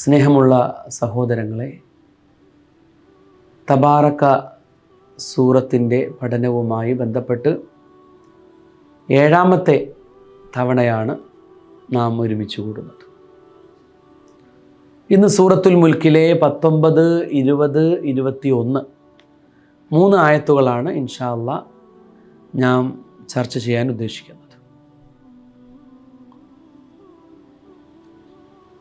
സ്നേഹമുള്ള സഹോദരങ്ങളെ തബാറക്ക സൂറത്തിന്റെ പഠനവുമായി ബന്ധപ്പെട്ട് ഏഴാമത്തെ തവണയാണ് നാം ഒരുമിച്ച് കൂടുന്നത്. ഇന്ന് സൂറത്തുൽ മുൽക്കിലെ പത്തൊമ്പത് ഇരുപത് ഇരുപത്തി ഒന്ന് മൂന്ന് ആയത്തുകളാണ് ഇൻഷാല്ല ഞാൻ ചർച്ച ചെയ്യാൻ ഉദ്ദേശിക്കുന്നത്.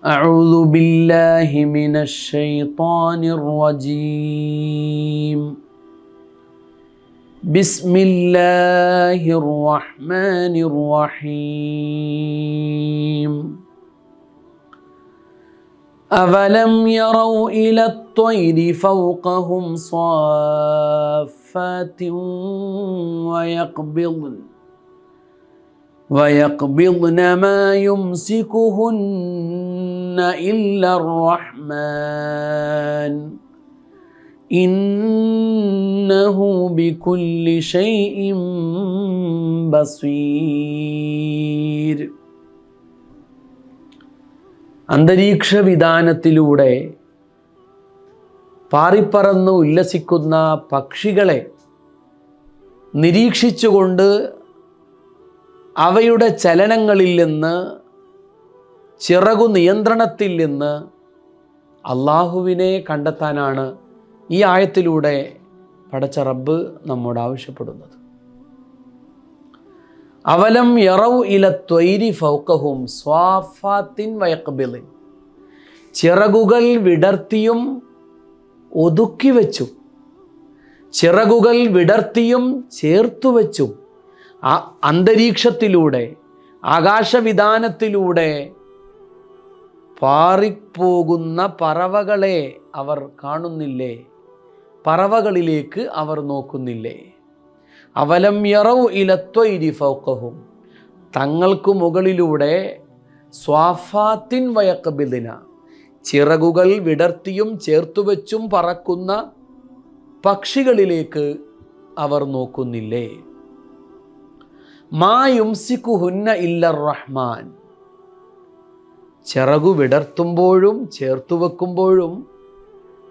أعوذ بالله من الشيطان الرجيم. بسم الله الرحمن الرحيم. أفلم يروا إلى الطير فوقهم صافات ويقبضن ويقبضن ما يمسكهن إلا الرحمن إنه بكل شيء بصير അന്തരീക്ഷ വിധാനത്തിലൂടെ പാറിപ്പറന്ന് ഉല്ലസിക്കുന്ന പക്ഷികളെ നിരീക്ഷിച്ചുകൊണ്ട് അവയുടെ ചലനങ്ങളിൽ നിന്ന് ചിറകു നിയന്ത്രണത്തിൽ നിന്ന് അള്ളാഹുവിനെ കണ്ടെത്താനാണ് ഈ ആയത്തിലൂടെ പടച്ച റബ്ബ് നമ്മോട് ആവശ്യപ്പെടുന്നത്. അവലം യറവ് ഇല ത്വൈരി ഫൗക്കഹും സ്വാഫാത്തിൻ വയക്കബിളിൻ ചിറകുകൾ വിടർത്തിയും ഒതുക്കി വെച്ചു. ചിറകുകൾ വിടർത്തിയും ചേർത്തു വെച്ചു. ആ അന്തരീക്ഷത്തിലൂടെ ആകാശവിധാനത്തിലൂടെ പാറിപ്പോകുന്ന പറവകളെ അവർ കാണുന്നില്ലേ? പറവകളിലേക്ക് അവർ നോക്കുന്നില്ലേ? അവലം യറവ് ഇലത്വൈരി ഫൗക്കഹും തങ്ങൾക്ക് മുകളിലൂടെ സ്വാഫാത്തിൻ വയക്കബിദിന ചിറകുകൾ വിടർത്തിയും ചേർത്തുവെച്ചും പറക്കുന്ന പക്ഷികളിലേക്ക് അവർ നോക്കുന്നില്ലേ? മാ യുംസിക്കുഹുന്ന ഇല്ല റഹ്മാൻ. ചിറകു വിടർത്തുമ്പോഴും ചേർത്തു വെക്കുമ്പോഴും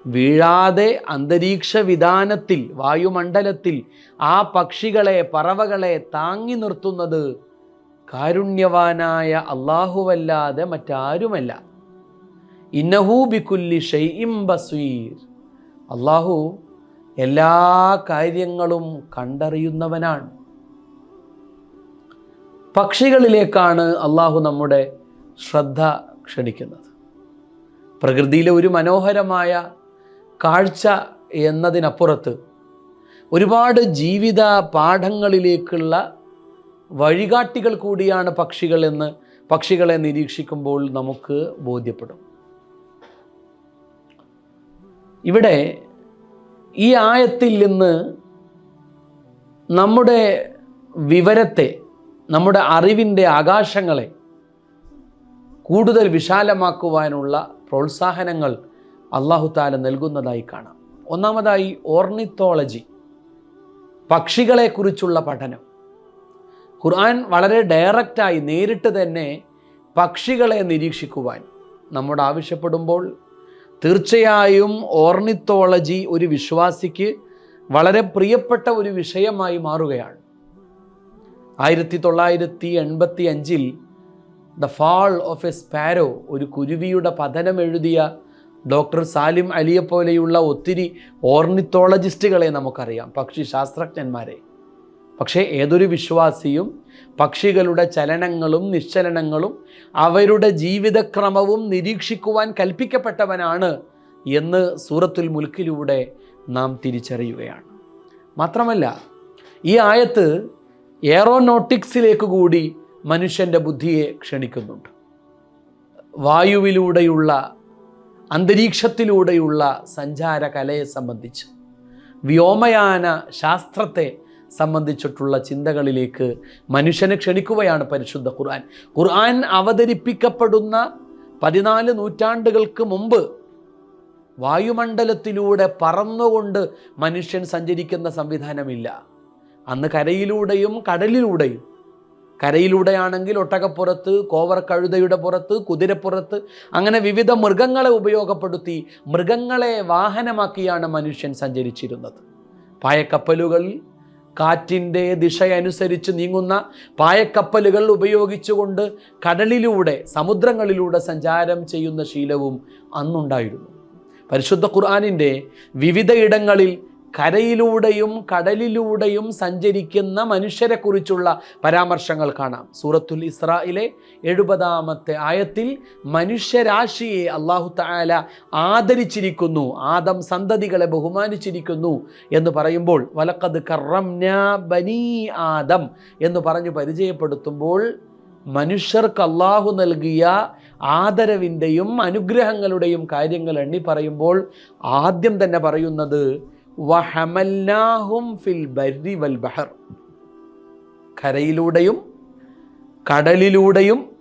വീഴാതെ അന്തരീക്ഷ വിധാനത്തിൽ വായുമണ്ഡലത്തിൽ ആ പക്ഷികളെ പറവകളെ താങ്ങി നിർത്തുന്നത് കാരുണ്യവാനായ അള്ളാഹുവല്ലാതെ മറ്റാരുമല്ല. ഇന്നഹൂ ബിക്കുല്ലി ഷെയ്ഇം ബസീർ. അള്ളാഹു എല്ലാ കാര്യങ്ങളും കണ്ടറിയുന്നവനാണ്. പക്ഷികളിലേക്കാണ് അള്ളാഹു നമ്മുടെ ശ്രദ്ധ ക്ഷണിക്കുന്നത്. പ്രകൃതിയിലെ ഒരു മനോഹരമായ കാഴ്ച എന്നതിനപ്പുറത്ത് ഒരുപാട് ജീവിത പാഠങ്ങളിലേക്കുള്ള വഴികാട്ടികൾ കൂടിയാണ് പക്ഷികളെന്ന് പക്ഷികളെ നിരീക്ഷിക്കുമ്പോൾ നമുക്ക് ബോധ്യപ്പെടും. ഇവിടെ ഈ ആയത്തിൽ നിന്ന് നമ്മുടെ വിവരത്തെ നമ്മുടെ അറിവിന്റെ ആകാശങ്ങളെ കൂടുതൽ വിശാലമാക്കുവാനുള്ള പ്രോത്സാഹനങ്ങൾ അള്ളാഹു താല നൽകുന്നതായി കാണാം. ഒന്നാമതായി ഓർണിത്തോളജി പക്ഷികളെക്കുറിച്ചുള്ള പഠനം. ഖുർആൻ വളരെ ഡയറക്റ്റായി നേരിട്ട് തന്നെ പക്ഷികളെ നിരീക്ഷിക്കുവാൻ നമ്മോട് ആവശ്യപ്പെടുമ്പോൾ തീർച്ചയായും ഓർണിത്തോളജി ഒരു വിശ്വാസിക്ക് വളരെ പ്രിയപ്പെട്ട ഒരു വിഷയമായി മാറുകയാണ്. ആയിരത്തി തൊള്ളായിരത്തി എൺപത്തി അഞ്ചിൽ the fall of a sparrow ഒരു കുരുവിയുടെ പതനം എഴുതിയ ഡോക്ടർ സാലിം അലിയെ പോലെയുള്ള ഒത്തിരി ഓർണിത്തോളജിസ്റ്റുകളെ നമുക്കറിയാം പക്ഷി ശാസ്ത്രജ്ഞന്മാരെ. പക്ഷേ ഏതൊരു വിശ്വാസിയും പക്ഷികളുടെ ചലനങ്ങളും നിശ്ചലനങ്ങളും അവരുടെ ജീവിതക്രമവും നിരീക്ഷിക്കുവാൻ കൽപ്പിക്കപ്പെട്ടവനാണ് എന്ന് സൂറത്തുൽ മുൽക്കിലൂടെ നാം തിരിച്ചറിയുകയാണ്. മാത്രമല്ല ഈ ആയത്ത് എയറോനോട്ടിക്സിലേക്ക് കൂടി മനുഷ്യന്റെ ബുദ്ധിയെ ക്ഷണിക്കുന്നുണ്ട്. വായുവിലൂടെയുള്ള അന്തരീക്ഷത്തിലൂടെയുള്ള സഞ്ചാര കലയെ സംബന്ധിച്ച് വ്യോമയാന ശാസ്ത്രത്തെ സംബന്ധിച്ചിട്ടുള്ള ചിന്തകളിലേക്ക് മനുഷ്യനെ ക്ഷണിക്കുകയാണ് പരിശുദ്ധ ഖുർആൻ. ഖുർആൻ അവതരിപ്പിക്കപ്പെടുന്ന പതിനാല് നൂറ്റാണ്ടുകൾക്ക് മുമ്പ് വായുമണ്ഡലത്തിലൂടെ പറന്നുകൊണ്ട് മനുഷ്യൻ സഞ്ചരിക്കുന്ന സംവിധാനമില്ല. അന്ന് കരയിലൂടെയും കടലിലൂടെയും കരയിലൂടെയാണെങ്കിൽ ഒട്ടകപ്പുറത്ത് കോവർ കഴുതയുടെ പുറത്ത് കുതിരപ്പുറത്ത് അങ്ങനെ വിവിധ മൃഗങ്ങളെ ഉപയോഗപ്പെടുത്തി മൃഗങ്ങളെ വാഹനമാക്കിയാണ് മനുഷ്യൻ സഞ്ചരിച്ചിരുന്നത്. പായക്കപ്പലുകൾ കാറ്റിന്റെ ദിശയനുസരിച്ച് നീങ്ങുന്ന പായക്കപ്പലുകൾ ഉപയോഗിച്ചുകൊണ്ട് കടലിലൂടെ സമുദ്രങ്ങളിലൂടെ സഞ്ചാരം ചെയ്യുന്ന ശീലവും അന്നുണ്ടായിരുന്നു. പരിശുദ്ധ ഖുർആാനിന്റെ വിവിധ ഇടങ്ങളിൽ കരയിലൂടെയും കടലിലൂടെയും സഞ്ചരിക്കുന്ന മനുഷ്യരെക്കുറിച്ചുള്ള പരാമർശങ്ങൾ കാണാം. സൂറത്തുൽ ഇസ്രായിലെ എഴുപതാമത്തെ ആയത്തിൽ മനുഷ്യരാശിയെ അള്ളാഹു താല ആദരിച്ചിരിക്കുന്നു ആദം സന്തതികളെ ബഹുമാനിച്ചിരിക്കുന്നു എന്ന് പറയുമ്പോൾ വലക്കത് കറംന ബനി ആദം എന്ന് പറഞ്ഞു പരിചയപ്പെടുത്തുമ്പോൾ മനുഷ്യർക്ക് അള്ളാഹു നൽകിയ ആദരവിന്റെയും അനുഗ്രഹങ്ങളുടെയും കാര്യങ്ങൾ എണ്ണി പറയുമ്പോൾ ആദ്യം തന്നെ പറയുന്നത് വഹമല്ലാഹും ഫിൽ വൽ ബഹർ. കരയിലൂടെയും കടലിലൂടെയും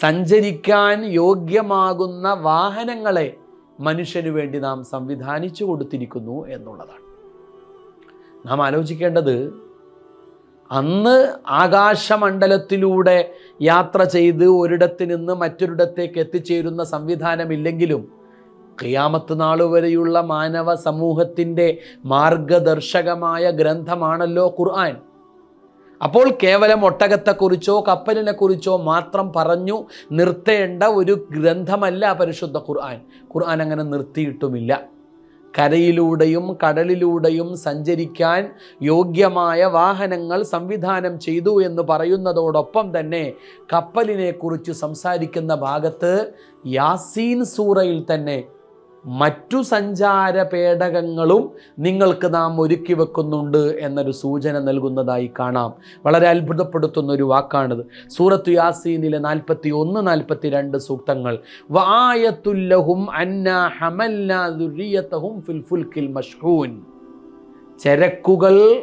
സഞ്ചരിക്കാൻ യോഗ്യമാകുന്ന വാഹനങ്ങളെ മനുഷ്യനു വേണ്ടി നാം സംവിധാനിച്ചു കൊടുത്തിരിക്കുന്നു എന്നുള്ളതാണ്. നാം ആലോചിക്കേണ്ടത് അന്ന് ആകാശമണ്ഡലത്തിലൂടെ യാത്ര ചെയ്ത് ഒരിടത്ത് നിന്ന് മറ്റൊരിടത്തേക്ക് എത്തിച്ചേരുന്ന സംവിധാനമില്ലെങ്കിലും ഖിയാമത്ത് നാൾ വരെയുള്ള മാനവ സമൂഹത്തിന്റെ മാർഗദർശകമായ ഗ്രന്ഥമാണല്ലോ ഖുർആൻ. അപ്പോൾ കേവലം ഒട്ടകത്തെക്കുറിച്ചോ കപ്പലിനെക്കുറിച്ചോ മാത്രം പറഞ്ഞു നിർത്തേണ്ട ഒരു ഗ്രന്ഥമല്ല പരിശുദ്ധ ഖുർആൻ. ഖുർആൻ അങ്ങനെ നിർത്തിയിട്ടുമില്ല. കരയിലൂടെയും കടലിലൂടെയും സഞ്ചരിക്കാൻ യോഗ്യമായ വാഹനങ്ങൾ സംവിധാനം ചെയ്തു എന്ന് പറയുന്നതോടൊപ്പം തന്നെ കപ്പലിനെക്കുറിച്ച് സംസാരിക്കുന്ന ഭാഗത്ത് യാസീൻ സൂറയിൽ തന്നെ മറ്റു സഞ്ചാര പേടകങ്ങളും നിങ്ങൾക്ക് നാം ഒരുക്കി വെക്കുന്നുണ്ട് എന്നൊരു സൂചന നൽകുന്നതായി കാണാം. വളരെ അത്ഭുതപ്പെടുത്തുന്ന ഒരു വാക്കാണിത്. സൂറത്ത് യാസീനിലെ നാൽപ്പത്തി ഒന്ന് നാൽപ്പത്തി രണ്ട് സൂക്തങ്ങൾ വായത്തുല്ലഹും ചരക്കുകൾ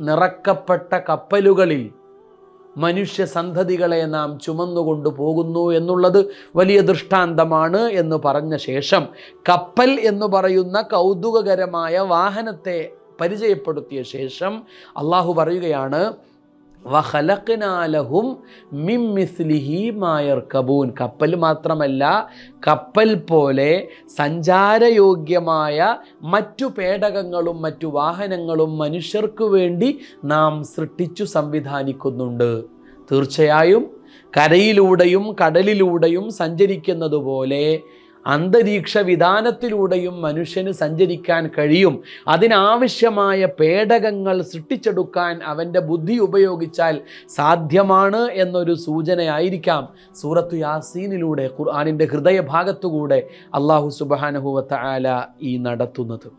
നിറക്കപ്പെട്ട കപ്പലുകളിൽ മനുഷ്യ സന്തതികളെ നാം ചുമന്നുകൊണ്ട് പോകുന്നു എന്നുള്ളത് വലിയ ദൃഷ്ടാന്തമാണ് എന്ന് പറഞ്ഞ ശേഷം കപ്പൽ എന്ന് പറയുന്ന കൗതുകകരമായ വാഹനത്തെ പരിചയപ്പെടുത്തിയ ശേഷം അള്ളാഹു പറയുകയാണ് വഹലഖ്നാലഹും മിമ്മിസ്ലിഹി മായർ കബൂൻ കപ്പൽ മാത്രമല്ല കപ്പൽ പോലെ സഞ്ചാരയോഗ്യമായ മറ്റു പേടകങ്ങളും മറ്റു വാഹനങ്ങളും മനുഷ്യർക്ക് വേണ്ടി നാം സൃഷ്ടിച്ചു സംവിധാനിക്കുന്നുണ്ട്. തീർച്ചയായും കരയിലൂടെയും കടലിലൂടെയും സഞ്ചരിക്കുന്നത് പോലെ അന്തരീക്ഷ വിധാനത്തിലൂടെയും മനുഷ്യന് സഞ്ചരിക്കാൻ കഴിയും. അതിനാവശ്യമായ പേടകങ്ങൾ സൃഷ്ടിച്ചെടുക്കാൻ അവന്റെ ബുദ്ധി ഉപയോഗിച്ചാൽ സാധ്യമാണ് എന്നൊരു സൂചനയായിരിക്കാം. സൂറത്തു യാസീനിലൂടെ ഖുർആാനിന്റെ ഹൃദയഭാഗത്തുകൂടെ അള്ളാഹു സുബാനഹുവത്ത ആല ഈ നടത്തുന്നത്.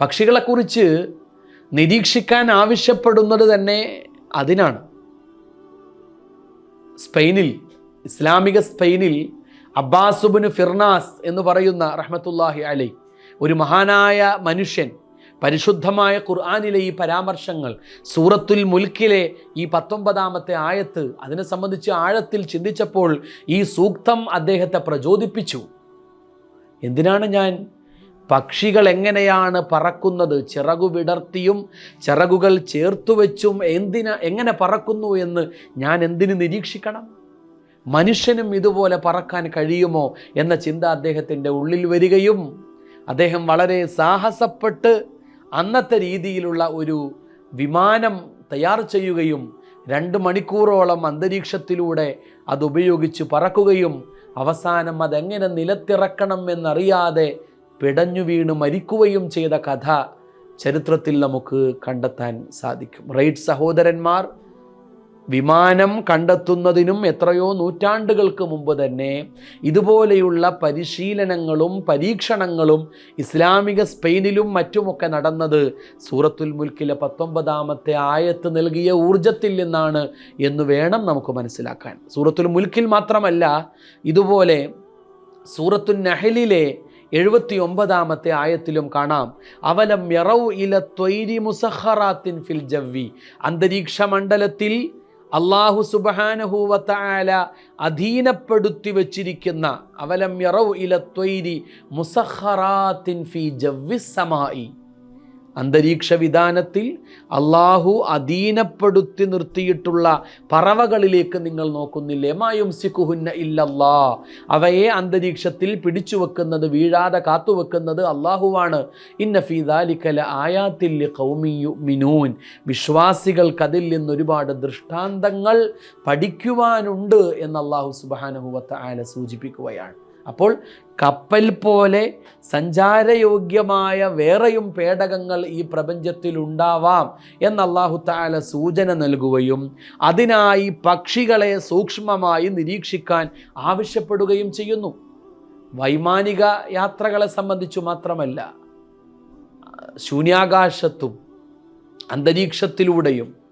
പക്ഷികളെക്കുറിച്ച് നിരീക്ഷിക്കാൻ ആവശ്യപ്പെടുന്നത് തന്നെ അതിനാണ്. സ്പെയിനിൽ ഇസ്ലാമിക സ്പെയിനിൽ അബ്ബാസുബിന് ഫിർനാസ് എന്ന് പറയുന്ന റഹ്മത്തുല്ലാഹി അലൈ ഒരു മഹാനായ മനുഷ്യൻ പരിശുദ്ധമായ ഖുർആാനിലെ ഈ പരാമർശങ്ങൾ സൂറത്തുൽ മുൽക്കിലെ ഈ പത്തൊമ്പതാമത്തെ ആയത്ത് അതിനെ സംബന്ധിച്ച് ആഴത്തിൽ ചിന്തിച്ചപ്പോൾ ഈ സൂക്തം അദ്ദേഹത്തെ പ്രചോദിപ്പിച്ചു. എന്തിനാണ് ഞാൻ? പക്ഷികൾ എങ്ങനെയാണ് പറക്കുന്നത്? ചിറകു വിടർത്തിയും ചിറകുകൾ ചേർത്തു വെച്ചും എന്തിനാ എങ്ങനെ പറക്കുന്നു എന്ന് ഞാൻ എന്തിനു നിരീക്ഷിക്കണം? മനുഷ്യനും ഇതുപോലെ പറക്കാൻ കഴിയുമോ എന്ന ചിന്ത അദ്ദേഹത്തിന്റെ ഉള്ളിൽ വരികയും അദ്ദേഹം വളരെ സാഹസപ്പെട്ട് അന്നത്തെ രീതിയിലുള്ള ഒരു വിമാനം തയ്യാർ ചെയ്യുകയും രണ്ട് മണിക്കൂറോളം അന്തരീക്ഷത്തിലൂടെ അത് ഉപയോഗിച്ച് പറക്കുകയും അവസാനം അതെങ്ങനെ നിലത്തിറക്കണം എന്നറിയാതെ പിടഞ്ഞു വീണ് മരിക്കുകയും ചെയ്ത കഥ ചരിത്രത്തിൽ നമുക്ക് കണ്ടെത്താൻ സാധിക്കും. റൈറ്റ് സഹോദരന്മാർ വിമാനം കണ്ടെത്തുന്നതിനും എത്രയോ നൂറ്റാണ്ടുകൾക്ക് മുമ്പ് തന്നെ ഇതുപോലെയുള്ള പരിശീലനങ്ങളും പരീക്ഷണങ്ങളും ഇസ്ലാമിക സ്പെയിനിലും മറ്റുമൊക്കെ നടന്നത് സൂറത്തുൽ മുൽക്കിലെ പത്തൊമ്പതാമത്തെ ആയത്ത് നൽകിയ ഊർജത്തിൽ നിന്നാണ് എന്ന് വേണം നമുക്ക് മനസ്സിലാക്കാൻ. സൂറത്തുൽ മുൽക്കിൽ മാത്രമല്ല ഇതുപോലെ സൂറത്തുൽ നഹലിലെ എഴുപത്തി ഒമ്പതാമത്തെ ആയത്തിലും കാണാം. അവലം യറൗ ഇല ത്വൈരി മുസഹറാത്തിൻ ഫിൽ ജവ്വി. അന്തരീക്ഷ മണ്ഡലത്തിൽ അള്ളാഹു സുബഹാനഹൂവത്തായ അധീനപ്പെടുത്തി വച്ചിരിക്കുന്ന അവലം യറവ് ഇല ത്വൈരി മുസഹറാത്തിൻ ഫി ജവ്വിസമായി അന്തരീക്ഷ വിധാനത്തിൽ അള്ളാഹു അധീനപ്പെടുത്തി നിർത്തിയിട്ടുള്ള പറവകളിലേക്ക് നിങ്ങൾ നോക്കുന്നില്ലേ? മായും സിഖുഹുന്ന ഇല്ലല്ലാ അവയെ അന്തരീക്ഷത്തിൽ പിടിച്ചു വെക്കുന്നത് വീഴാതെ കാത്തുവെക്കുന്നത് അള്ളാഹുവാണ് ഇന്ന ഫീദാലിക്കല ആയാത്തിൽ കൗമിയു മിനൂൻ നിന്ന് ഒരുപാട് ദൃഷ്ടാന്തങ്ങൾ പഠിക്കുവാനുണ്ട് എന്ന് അള്ളാഹു സുബാനഹുവത്ത ആല സൂചിപ്പിക്കുകയാണ്. അപ്പോൾ കപ്പൽ പോലെ സഞ്ചാരയോഗ്യമായ വേറെയും പേടകങ്ങൾ ഈ പ്രപഞ്ചത്തിൽ ഉണ്ടാവാം എന്ന് താല സൂചന നൽകുകയും അതിനായി പക്ഷികളെ സൂക്ഷ്മമായി നിരീക്ഷിക്കാൻ ആവശ്യപ്പെടുകയും ചെയ്യുന്നു. വൈമാനിക യാത്രകളെ സംബന്ധിച്ചു മാത്രമല്ല ശൂന്യാകാശത്തും അന്തരീക്ഷത്തിലൂടെയും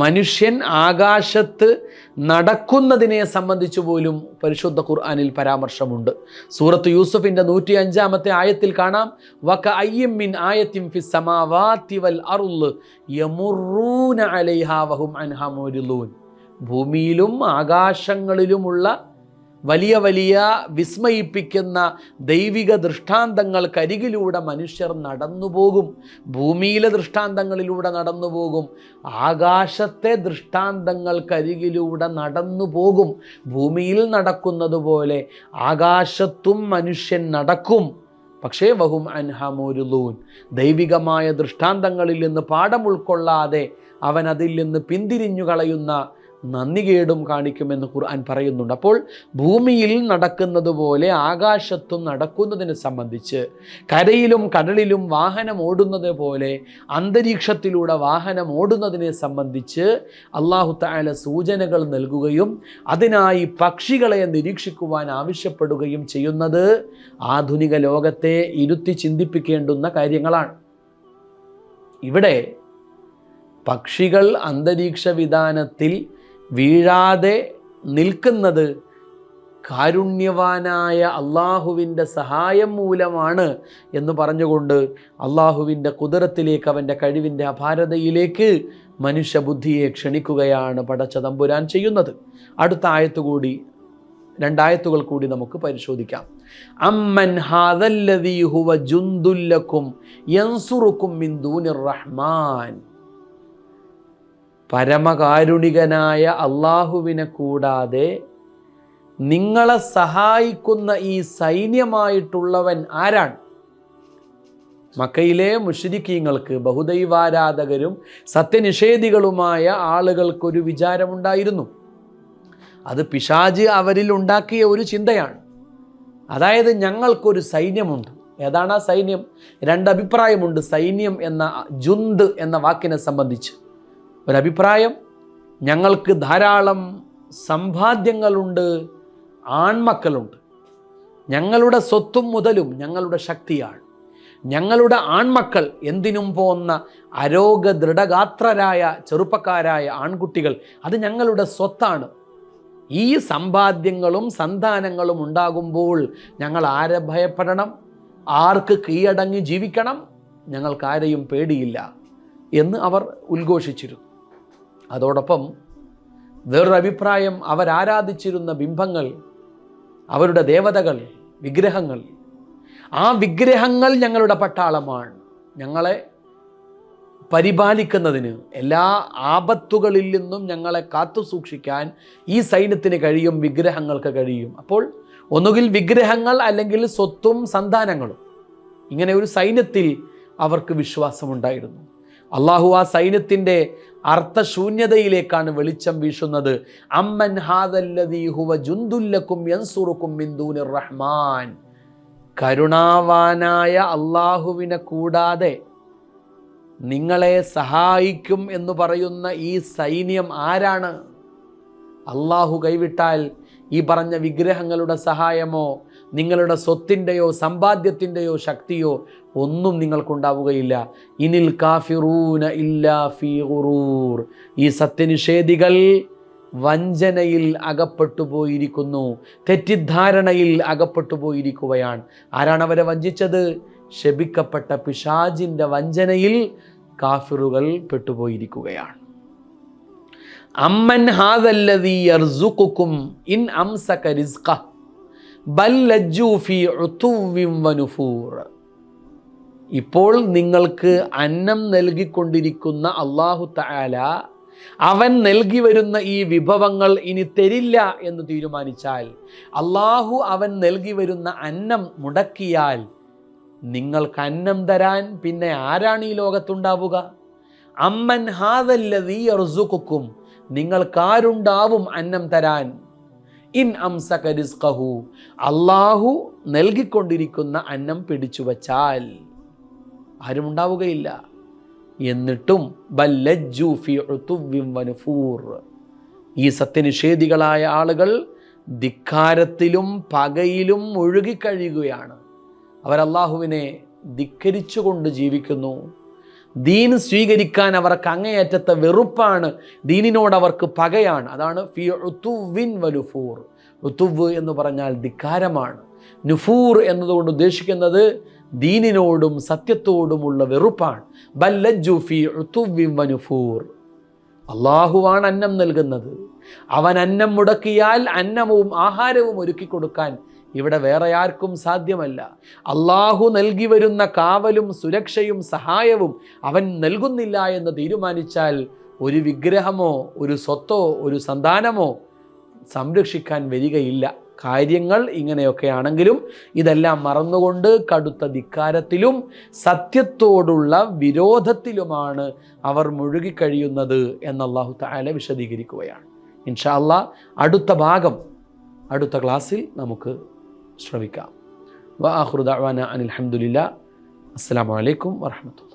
മനുഷ്യൻ ആകാശത്ത് നടക്കുന്നതിനെ സംബന്ധിച്ചു പോലും പരിശുദ്ധ ഖുർആാനിൽ പരാമർശമുണ്ട്. സൂറത്ത് യൂസുഫിന്റെ നൂറ്റി അഞ്ചാമത്തെ ആയത്തിൽ കാണാം. വക അയ്യമ്മിൻ ആയത്തിം ഫി സമാവാത്തിവൽ വൽ അറുൾ യമുറൂന അലൈഹാ വഹും അൻഹാ മുരിലൂൻ. ഭൂമിയിലും ആകാശങ്ങളിലുമുള്ള വലിയ വലിയ വിസ്മയിപ്പിക്കുന്ന ദൈവിക ദൃഷ്ടാന്തങ്ങൾക്കരികിലൂടെ മനുഷ്യർ നടന്നുപോകും. ഭൂമിയിലെ ദൃഷ്ടാന്തങ്ങളിലൂടെ നടന്നുപോകും. ആകാശത്തെ ദൃഷ്ടാന്തങ്ങൾക്കരികിലൂടെ നടന്നു പോകും ഭൂമിയിൽ നടക്കുന്നത് പോലെ ആകാശത്തും മനുഷ്യൻ നടക്കും. പക്ഷേ വഹും അൻഹമോരുലൂൻ ദൈവികമായ ദൃഷ്ടാന്തങ്ങളിൽ നിന്ന് പാഠം ഉൾക്കൊള്ളാതെ അവൻ അതിൽ നിന്ന് പിന്തിരിഞ്ഞു കളയുന്ന നന്ദികേടും കാണിക്കുമെന്ന് ഖുർആൻ പറയുന്നുണ്ട്. അപ്പോൾ ഭൂമിയിൽ നടക്കുന്നത് പോലെ ആകാശത്തും നടക്കുന്നതിനെ സംബന്ധിച്ച് കരയിലും കടലിലും വാഹനം ഓടുന്നത് പോലെ അന്തരീക്ഷത്തിലൂടെ വാഹനം ഓടുന്നതിനെ സംബന്ധിച്ച് അള്ളാഹു താല സൂചനകൾ നൽകുകയും അതിനായി പക്ഷികളെ നിരീക്ഷിക്കുവാൻ ആവശ്യപ്പെടുകയും ചെയ്യുന്നത് ആധുനിക ലോകത്തെ ഇരുത്തി ചിന്തിപ്പിക്കേണ്ടുന്ന കാര്യങ്ങളാണ്. ഇവിടെ പക്ഷികൾ അന്തരീക്ഷ വിധാനത്തിൽ വീഴാതെ നിൽക്കുന്നത് കാരുണ്യവാനായ അള്ളാഹുവിന്റെ സഹായം മൂലമാണ് എന്ന് പറഞ്ഞുകൊണ്ട് അള്ളാഹുവിന്റെ കുതിരത്തിലേക്ക് അവന്റെ കഴിവിന്റെ അപാരതയിലേക്ക് മനുഷ്യബുദ്ധിയെ ക്ഷണിക്കുകയാണ് പടച്ച തമ്പുരാൻ ചെയ്യുന്നത്. അടുത്ത ആയത്തുകൂടി രണ്ടായത്തുകൾ കൂടി നമുക്ക് പരിശോധിക്കാം. അമ്മൻ ഹാദല്ലദീ ഹുവ യൻസുറുക്കും റഹ്മാൻ. പരമകാരുണികനായ അള്ളാഹുവിനെ കൂടാതെ നിങ്ങളെ സഹായിക്കുന്ന ഈ സൈന്യമായിട്ടുള്ളവൻ ആരാണ്? മക്കയിലെ മുഷരിക്കീങ്ങൾക്ക് ബഹുദൈവാരാധകരും സത്യനിഷേധികളുമായ ആളുകൾക്കൊരു വിചാരമുണ്ടായിരുന്നു. അത് പിശാജ് അവരിൽ ഉണ്ടാക്കിയ ഒരു ചിന്തയാണ്. അതായത് ഞങ്ങൾക്കൊരു സൈന്യമുണ്ട്. ഏതാണ് ആ സൈന്യം? രണ്ടഭിപ്രായമുണ്ട്. സൈന്യം എന്ന ജുന്ത് എന്ന വാക്കിനെ സംബന്ധിച്ച്. ഒരഭിപ്രായം ഞങ്ങൾക്ക് ധാരാളം സമ്പാദ്യങ്ങളുണ്ട് ആൺമക്കളുണ്ട്. ഞങ്ങളുടെ സ്വത്തും മുതലും ഞങ്ങളുടെ ശക്തിയാണ്. ഞങ്ങളുടെ ആൺമക്കൾ എന്തിനും പോകുന്ന അരോഗ ദൃഢഗാത്രരായ ചെറുപ്പക്കാരായ ആൺകുട്ടികൾ അത് ഞങ്ങളുടെ സ്വത്താണ്. ഈ സമ്പാദ്യങ്ങളും സന്താനങ്ങളും ഉണ്ടാകുമ്പോൾ ഞങ്ങൾ ആരെ ഭയപ്പെടണം? ആർക്ക് കീഴടങ്ങി ജീവിക്കണം? ഞങ്ങൾക്കാരെയും പേടിയില്ല എന്ന് അവർ ഉദ്ഘോഷിച്ചിരുന്നു. അതോടൊപ്പം വേറൊരു അഭിപ്രായം അവരാരാധിച്ചിരുന്ന ബിംബങ്ങൾ അവരുടെ ദേവതകൾ വിഗ്രഹങ്ങൾ ആ വിഗ്രഹങ്ങൾ ഞങ്ങളുടെ പട്ടാളമാണ്. ഞങ്ങളെ പരിപാലിക്കുന്നതിന് എല്ലാ ആപത്തുകളിൽ നിന്നും ഞങ്ങളെ കാത്തു സൂക്ഷിക്കാൻ ഈ സൈന്യത്തിന് കഴിയും വിഗ്രഹങ്ങൾക്ക് കഴിയും. അപ്പോൾ ഒന്നുകിൽ വിഗ്രഹങ്ങൾ അല്ലെങ്കിൽ സ്വത്തും സന്താനങ്ങളും. ഇങ്ങനെ ഒരു സൈന്യത്തിൽ അവർക്ക് വിശ്വാസമുണ്ടായിരുന്നു. അള്ളാഹു ആ സൈന്യത്തിന്റെ അർത്ഥശൂന്യതയിലേക്കാണ് വെളിച്ചം വീശുന്നത്. അമ്മൻ ഹാദല്ലദീ ഹുവ ജുന്ദുല്ലക്കും യൻസുറുക്കും റഹ്മാൻ. കരുണാവാനായ അള്ളാഹുവിനെ കൂടാതെ നിങ്ങളെ സഹായിക്കും എന്ന് പറയുന്ന ഈ സൈന്യം ആരാണ്? അള്ളാഹു കൈവിട്ടാൽ ഈ പറഞ്ഞ വിഗ്രഹങ്ങളുടെ സഹായമോ നിങ്ങളുടെ സ്വത്തിന്റെയോ സമ്പാദ്യത്തിന്റെയോ ശക്തിയോ ഒന്നും നിങ്ങൾക്കുണ്ടാവുകയില്ല. ഇനിൽ കാഫിറൂന ഇല്ലാ ഫീ ഗുറൂർ. ഈ സത്യനിഷേധികൾ വഞ്ചനയിൽ അകപ്പെട്ടു പോയിരിക്കുന്നു. തെറ്റിദ്ധാരണയിൽ അകപ്പെട്ടു പോയിരിക്കുകയാണ്. ആരാണ് അവരെ വഞ്ചിച്ചത്? ശപിക്കപ്പെട്ട പിശാജിന്റെ വഞ്ചനയിൽ കാഫിറുകൾ പെട്ടുപോയിരിക്കുകയാണ്. അമ്മൻ ഹാദല്ലതി ഇൻ അംസക റിസ്ഖ. ഇപ്പോൾ നിങ്ങൾക്ക് അന്നം നൽകിക്കൊണ്ടിരിക്കുന്ന അള്ളാഹു തആല അവൻ നൽകി വരുന്ന ഈ വിഭവങ്ങൾ ഇനി തരില്ല എന്ന് തീരുമാനിച്ചാൽ അള്ളാഹു അവൻ നൽകി വരുന്ന അന്നം മുടക്കിയാൽ നിങ്ങൾക്ക് അന്നം തരാൻ പിന്നെ ആരാണ് ഈ ലോകത്തുണ്ടാവുക? അമ്മൻ ഹാദല്ലതീ അർസുക്കും നിങ്ങൾക്കാരുണ്ടാവും അന്നം തരാൻ. ഇൻ അംസക അള്ളാഹു നൽകിക്കൊണ്ടിരിക്കുന്ന അന്നം പിടിച്ചു വച്ചാൽ ആരും ഉണ്ടാവുകയില്ല എന്നിട്ടും ഈ സത്യനിഷേധികളായ ആളുകൾ ധിക്കാരത്തിലും പകയിലും മുഴുകിക്കഴിയുകയാണ് അവരല്ലാഹുവിനെ ധിക്കരിച്ചുകൊണ്ട് ജീവിക്കുന്നു. ദീൻ സ്വീകരിക്കാൻ അവർക്ക് അങ്ങേയറ്റത്തെ വെറുപ്പാണ് ദീനിനോട് അവർക്ക് പകയാണ്. അതാണ് ഫി വലുഫൂർ ഉത്തുവ് എന്ന് പറഞ്ഞാൽ ധിക്കാരമാണ്. നുഫൂർ എന്നതുകൊണ്ട് ഉദ്ദേശിക്കുന്നത് ദീനിനോടും സത്യത്തോടുമുള്ള വെറുപ്പാണ്. ബല്ലജ്ജു ഫി വനുഫൂർ അള്ളാഹുവാണ് അന്നം നൽകുന്നത്. അവൻ അന്നം മുടക്കിയാൽ അന്നവും ആഹാരവും ഒരുക്കി കൊടുക്കാൻ ഇവിടെ വേറെ ആർക്കും സാധ്യമല്ല. അള്ളാഹു നൽകി വരുന്ന കാവലും സുരക്ഷയും സഹായവും അവൻ നൽകുന്നില്ല എന്ന് തീരുമാനിച്ചാൽ ഒരു വിഗ്രഹമോ ഒരു സ്വത്തോ ഒരു സന്താനമോ സംരക്ഷിക്കാൻ വരികയില്ല. കാര്യങ്ങൾ ഇങ്ങനെയൊക്കെയാണെങ്കിലും ഇതെല്ലാം മറന്നുകൊണ്ട് കടുത്ത ധിക്കാരത്തിലും സത്യത്തോടുള്ള വിരോധത്തിലുമാണ് അവർ മുഴുകിക്കഴിയുന്നത് എന്ന് അള്ളാഹു താല വിശദീകരിക്കുകയാണ്. ഇൻഷാ അടുത്ത ഭാഗം അടുത്ത ക്ലാസ്സിൽ നമുക്ക് ശ്രമിക്കാം വാഹുദാന അനിൽഹമുല്ല അസ്സാം വലൈക്കും വർഹമത്തുള്ള